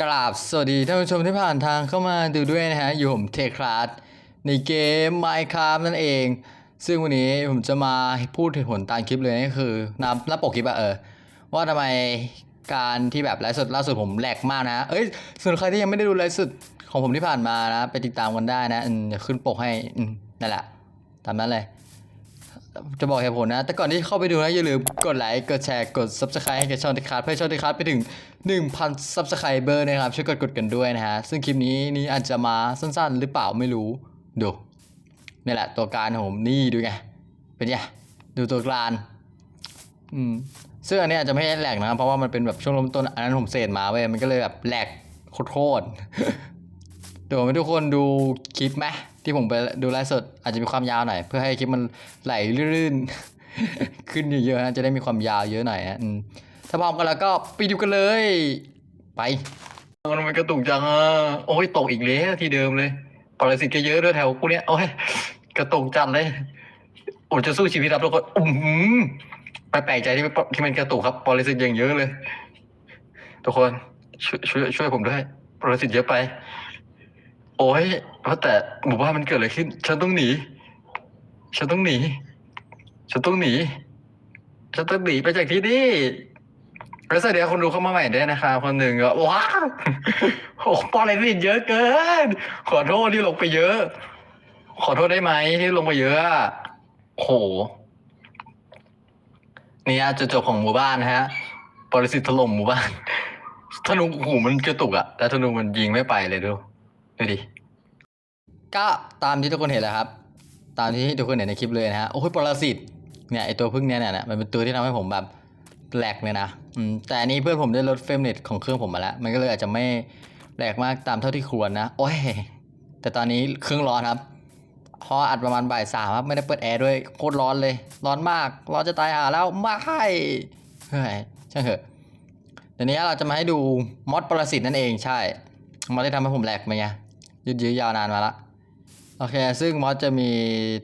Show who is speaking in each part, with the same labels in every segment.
Speaker 1: กราบสวัสดีท่านผู้ชมที่ผ่านทางเข้ามาดูด้วยนะฮะ อยู่ผมเทคลาสในเกม Minecraft นั่นเอง ซึ่งวันนี้ผมจะมาพูดถึงผลตามคลิปเลยก็คือนำหน้าปกคลิปอะเออ ว่าทำไมการที่แบบไลฟ์สดล่าสุดผมแหลกมากนะ เอ้ยส่วนใครที่ยังไม่ได้ดูไลฟ์สดของผมที่ผ่านมานะ ไปติดตามกันได้นะอืมเดี๋ยวขึ้นปกให้อืมนั่นแหละ ตามนั้นเลย จะบอกเหตุผลนะ แต่ก่อนที่เข้าไปดูนะอย่าลืมกดไลค์ กดแชร์ กด subscribe ให้กับช่องทิคาร์ดเพื่อช่องทิคาร์ดไปถึง 1,000 subscriber นะครับ ช่วยกดกดกันด้วยนะฮะ ซึ่งคลิปนี้นี่อาจจะมาสั้นๆ หรือเปล่าไม่รู้ ดูนี่แหละตัวการผมนี่ดูไง เป็นไง ดูตัวกลานอืมซึ่งอันนี้อาจจะไม่แหลกนะครับ เพราะว่ามันเป็นแบบช่วงเริ่มต้นอันนั้นผมเสร็จมาเว้ยมันก็เลยแบบแหลกโคตร ดี๋ยวให้ทุกคนดูคลิปไหมที่ผมไปดูไลฟ์สดอาจจะมีความยาวหน่อยเพื่อให้คลิปมันไหลลื่นๆขึ้นเยอะๆนะจะได้มีความยาวเยอะหน่อยนะถ้าพร้อมกันแล้วก็ไปดูกันเลย ไปมันมันกระตุกจังอะโอ้ยตกอีกแล้วที่เดิมเลยปรสิตก็เยอะด้วยแถวกูเนี้ยโอ้ยกระตุกจัดเลยโอ้จะสู้ชีวิตครับทุกคนอือหือไม่แปลกใจที่ที่มันกระตุกครับปรสิตยังเยอะเลย ทุกคนช่วยช่วยช่วยผมด้วยปรสิตเยอะไป โอ้ยว่าแต่หมู่บ้านมันเกิดอะไรขึ้น ฉันต้องหนี ฉันต้องหนี ฉันต้องหนี ฉันต้องหนีไปจากที่นี่แล้วสวัสดีครับคนดูเข้ามาใหม่ด้วยนะครับคนหนึ่งก็ว้าวโอ้ปอเลสิตเยอะเกิน ขอโทษที่ลงไปเยอะ ขอโทษได้ไหมที่ลงไปเยอะโหนี่อะจุดจบของหมู่บ้านนะฮะปรสิตถล่มหมู่บ้านธนูโอ้โหมันกระตุกอะแล้วธนูมันยิงไม่ไปเลยดู ดูดิก็ตามที่ทุกคนเห็นแหละครับ ตามที่ทุกคนเห็นในคลิปเลยนะฮะโอ้ยปรสิตเนี่ยไอตัวพึ่งเนี่ยเนี่ยมันเป็นตัวที่ทำให้ผมแบบแหลกเลยนะอืมแต่อันนี้เพื่อนผมได้ลดเฟรมเรทของเครื่องผมมาแล้ว มันก็เลยอาจจะไม่แหลกมากตามเท่าที่ควรนะ โอ้ย แต่ตอนนี้เครื่องร้อนครับพออัดประมาณบ่ายสามครับไม่ได้เปิดแอร์ด้วยโคตรร้อนเลย ร้อนมาก ร้อนจะตายหาแล้วไม่เฮ้ยช่างเถอะเดี๋ยวนี้เราจะมาให้ดูมอดปรสิตนั่นเองใช่มอดที่ทำให้ผมแหลกมาไง ยืดยื้อยาวนานมาละโอเค ซึ่งมอสจะมี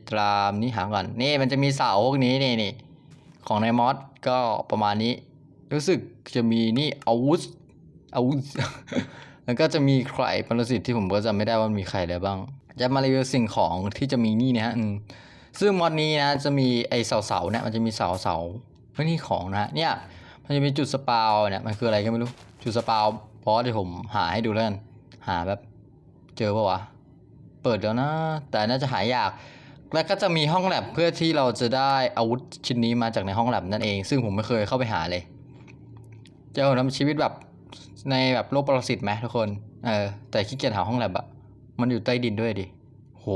Speaker 1: ตรามนี้หาก่อน นี่มันจะมีเสาพวกนี้นี่นี่ของในมอสก็ประมาณนี้ รู้สึกจะมีนี่อาวุธอาวุธแล้วก็จะมีใครปรสิตที่ผมก็จำไม่ได้ว่ามีใครอะไรบ้าง จะมารีวิวสิ่งของที่จะมีนี่นะฮะซึ่งมอดนี้นะจะมีไอเสาเสาเนี่ยมันจะมีเสาเสาๆไม่นี่ของนะเนี่ยมันจะมีจุดสปาวเนี่ยมันคืออะไรก็ไม่รู้ จุดสปาวบอสที่ผมหาให้ดูแล้วกันหาแบบ เจอปะวะ เปิดแล้วนะ แต่น่าจะหายาก แล้วก็จะมีห้องแลบเพื่อที่เราจะได้อาวุธชิ้นนี้มาจากในห้องแลบนั่นเอง ซึ่งผมไม่เคยเข้าไปหาเลยจะเอาทำชีวิตแบบในแบบโลกปรสิตไหมทุกคน เออ แต่ขี้เกียจหาห้องแลบอะมันอยู่ใต้ดินด้วยดิ โห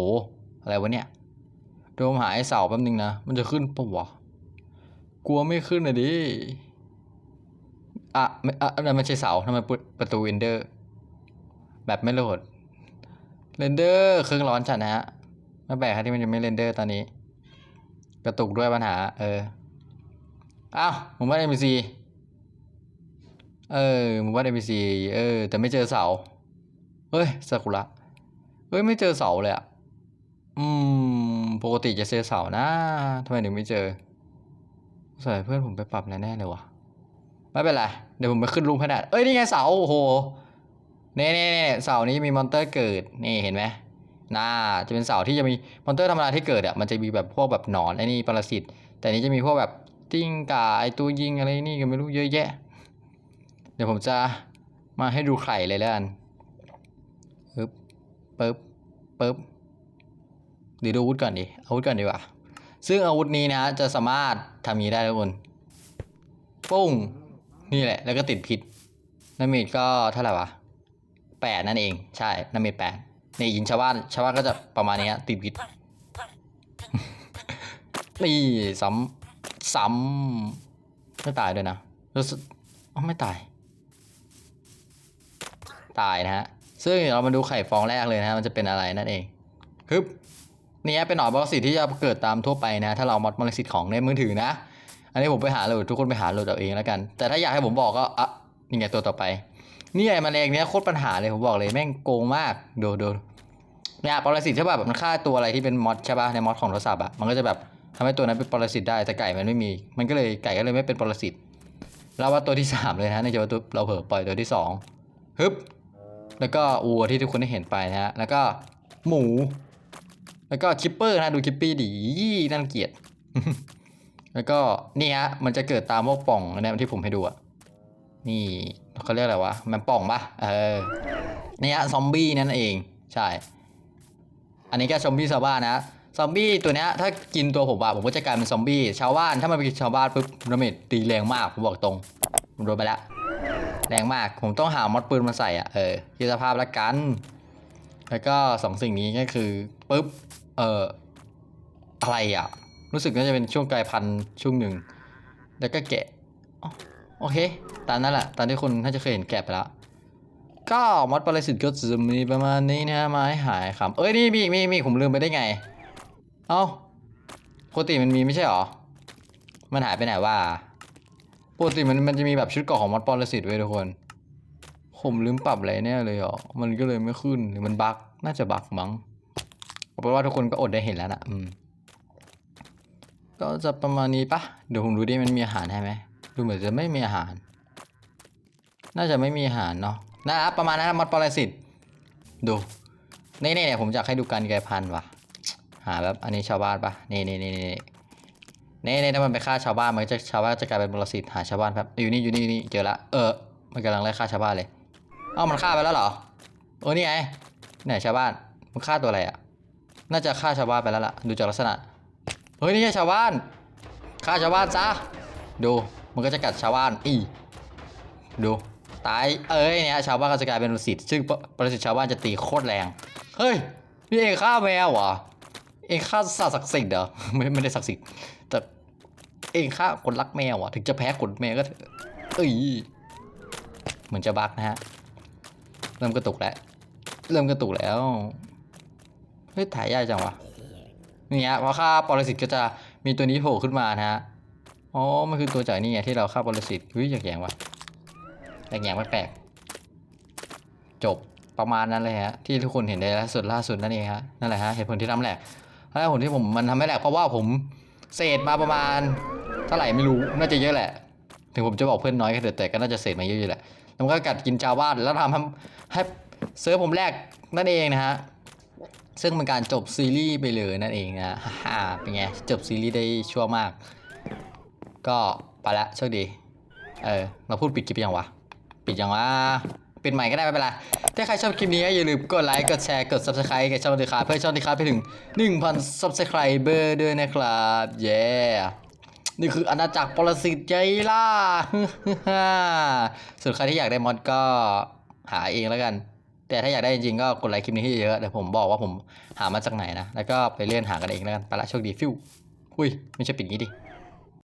Speaker 1: อะไรวะเนี่ยเดี๋ยวผมหาไอ้เสาแป๊บนึงนะ มันจะขึ้นปะวะ กลัวไม่ขึ้นอะดิ อะ ไม่ อะนั่นไม่ใช่เสาทำไมประประตูเอนเดอร์ แบบไม่โหลด เรนเดอร์เครื่องร้อนจัดนะฮะไม่แปลกครับที่มันยังไม่เรนเดอร์ตอนนี้ กระตุกด้วยปัญหา เอออ้าวผมว่า NPC เออผมว่า NPC เออ แต่ไม่เจอเสาเฮ้ยซากุระเฮ้ยไม่เจอเสาเลยอะอืมปกติจะเจอเสานะทำไมถึงไม่เจอใส่เพื่อนผมไปปรับแน่ๆเลยวะไม่เป็นไร เดี๋ยวผมไปขึ้นรูปให้ได้เอ้ย นี่ไงเสา โอ้โห เน่เน่เน่เสานี้มีมอนเตอร์เกิดนี่เห็นไหมน่าจะเป็นเสาที่จะมีมอนเตอร์ธรรมดาที่เกิดอะมันจะมีแบบพวกแบบหนอนไอ้นี่ปรสิตแต่นี้จะมีพวกแบบติ้งก่าไอตัวยิงอะไรนี่ก็ไม่รู้เยอะแยะ เดี๋ยวผมจะมาให้ดูไข่เลยแล้วกันปึ๊บปึ๊บปึ๊บเดี๋ยวดูอาวุธก่อนดิอาวุธก่อนดีกว่า ซึ่งอาวุธนี้นะจะสามารถทำนี้ได้ทุกคนปุ้งนี่แหละ แล้วก็ติดพิษน้ำเมจก็เท่าไหร่วะ แปดนั่นเอง ใช่น้ำเมจแปดนี่ยิงชาวบ้านชาวบ้านก็จะประมาณนี้ฮะติดพิษนี่ซ้ำซ้ำไม่ตายด้วยนะรู้สึกอ๋อไม่ตาย ตายนะฮะ ซึ่งเดี๋ยวเรามาดูไข่ฟองแรกเลยนะฮะมันจะเป็นอะไรนั่นเองฮึบนี่ฮะเป็นหนอนบอสสิตที่จะเกิดตามทั่วไปนะ ถ้าเรามอดมอลสิตของในมือถือนะ อันนี้ผมไปหาโหลดทุกคนไปหาโหลดเอาเองแล้วกัน แต่ถ้าอยากให้ผมบอกก็อะนี่ไงตัวต่อไป นี่ไงแมลงเนี้ยโคตรปัญหาเลยผมบอกเลยแม่งโกงมากดูดูเนี่ยปรสิตใช่ป่ะแบบมันฆ่าตัวอะไรที่เป็นมอดใช่ป่ะในมอดของโทรศัพท์อะมันก็จะแบบทำให้ตัวนั้นเป็นปรสิตได้แต่ไก่มันไม่มี มันก็เลยไก่ก็เลยไม่เป็นปรสิตเราว่าตัวที่สามเลยนะในจะว่าตัวเราเผลอปล่อยตัวที่สองฮึบแล้วก็วัวที่ทุกคนได้เห็นไปนะฮะแล้วก็หมู แล้วก็คิปเปอร์นะดูคิปปี้ดีน่ารังเกียจแล้วก็นี่ฮะมันจะเกิดตามพวกป่องเนี่ยที่ผมให้ดูอะนี่ เขาเรียกอะไรวะมันป่องปะเออเนี่ฮะซอมบี้นั่นเองใช่ อันนี้แก็ซอมบี้ชาวบ้านนะซอมบี้ตัวเนี้ยถ้ากินตัวผมอะผมก็จะกลายเป็นซอมบี้ชาวบ้านถ้ามันไปกินชาวบ้านปุ๊บดาเมจตีแรงมากผมบอกตรงผมโดนไปแล้วแรงมากผมต้องหามอดปืนมาใส่อะเออคิดสภาพละกัน แล้วก็สองสิ่งนี้ก็คือปุ๊บเอออะไรอะรู้สึกน่าจะเป็นช่วงกลายพันธุ์ช่วงหนึ่งแล้วก็แกะ โอเค ตามนั้นแหละ ตามที่คนน่าจะเคยเห็นแกะไปแล้ว ก็มอดปรสิตก็จะมีประมาณนี้นะไม้หายคำเอ้ยนี่มีอีกมีมีผมลืมไปได้ไง เอ้าปกติมันมีไม่ใช่หรอ มันหายไปไหนว่าปกติมันมันจะมีแบบชุดเกราะของมอดปรสิตไว้ทุกคน ผมลืมปรับอะไรแน่เลยเหรอ มันก็เลยไม่ขึ้นหรือมันบั๊กน่าจะบั๊กมั้งเอาเป็นว่าทุกคนก็อดได้เห็นแล้วนะอืมก็จะประมาณนี้ปะเดี๋ยวผมดูดิมันมีอาหารให้ไหม ดูเหมือนจะไม่มีอาหาร น่าจะไม่มีอาหารเนาะนะครับประมาณนั้นมดปรสิตดูนี่นี่เนี่ยผมอยากให้ดูการกลายพันธุ์ว่ะ หาแบบอันนี้ชาวบ้านปะนี่นี่นี่นี่นี่นี่ถ้ามันไปฆ่าชาวบ้านมันจะชาวบ้านจะกลายเป็นปรสิตหาชาวบ้านแบบอยู่นี่อยู่นี่นี่เจอละเออมันกำลังไล่ฆ่าชาวบ้านเลยเอ้ามันฆ่าไปแล้วเหรอเออนี่ไงเนี่ยชาวบ้านมันฆ่าตัวอะไรอะน่าจะฆ่าชาวบ้านไปแล้วล่ะดูจากลักษณะเฮ้ยนี่ไงชาวบ้านฆ่าชาวบ้านซะดู มันก็จะกัดชาวบ้านอีดู ตาย เอ้ยเนี่ยชาวบ้านก็จะกลายเป็นปรสิตซึ่งปปรสิตชาวบ้านจะตีโคตรแรง เฮ้ยนี่เองฆ่าแมวเหรอ เองฆ่าสัตว์ศักดิ์สิทธิ์เหรอ ไม่ไม่ได้ศักดิ์สิทธิ์ แต่เองฆ่าคนรักแมวอะ ถึงจะแพ้คนแมวก็เถอะเอ้ย เหมือนจะบักนะฮะ เริ่มกระตุกแล้ว เริ่มกระตุกแล้ว เฮ้ยถ่ายยากจังวะนี่ฮะพอฆ่าปรสิตก็จะมีตัวนี้โผล่ขึ้นมานะฮะ อ๋อ มันคือตัวจ่ากนี่ไงที่เราฆ่าปรสิตเฮ้ยอยากแยงวะอยากแยงแปลกจบประมาณนั้นเลยฮะที่ทุกคนเห็นในล่าสุดล่าสุดนั่นเองฮะนั่นแหละฮะเหตุผลที่ทำแหลกแล้วผลที่ผมมันทำให้แหลกเพราะว่าผมเศษมาประมาณเท่าไหร่ไม่รู้น่าจะเยอะแหละ ถึงผมจะบอกเพื่อนน้อยก็เถอะแต่ก็น่าจะเศษมาเยอะอยู่แหละแล้วก็กัดกินชาวบ้านแล้วทำให้ให้เซิร์ฟผมแรกนั่นเองนะฮะซึ่งเป็นการจบซีรีส์ไปเลยนั่นเองนะฮ่าเป็นไงจบซีรีส์ได้ชั่วมาก ก็ไปละโชคดี เออเราพูดปิดคลิปยังวะ ปิดยังวะ ปิดใหม่ก็ได้ไม่เป็นไร ถ้าใครชอบคลิปนี้อย่าลืมกดไลค์ กดแชร์ กด subscribe กับช่องดีคาเพื่อช่องดีคาไปถึง 1,000 subscriber ด้วยนะครับ เย้ นี่คืออาณาจักรปรสิตใจล่าส่วนใครที่อยากได้มอดก็หาเองแล้วกัน แต่ถ้าอยากได้จริงๆก็กดไลค์คลิปนี้ให้เยอะเดี๋ยวผมบอกว่าผมหามาจากไหนนะ แล้วก็ไปเลื่อนหากันเองแล้วกัน ไปละโชคดีฟิวอุ้ยไม่ใช่ปิดงี้ดิ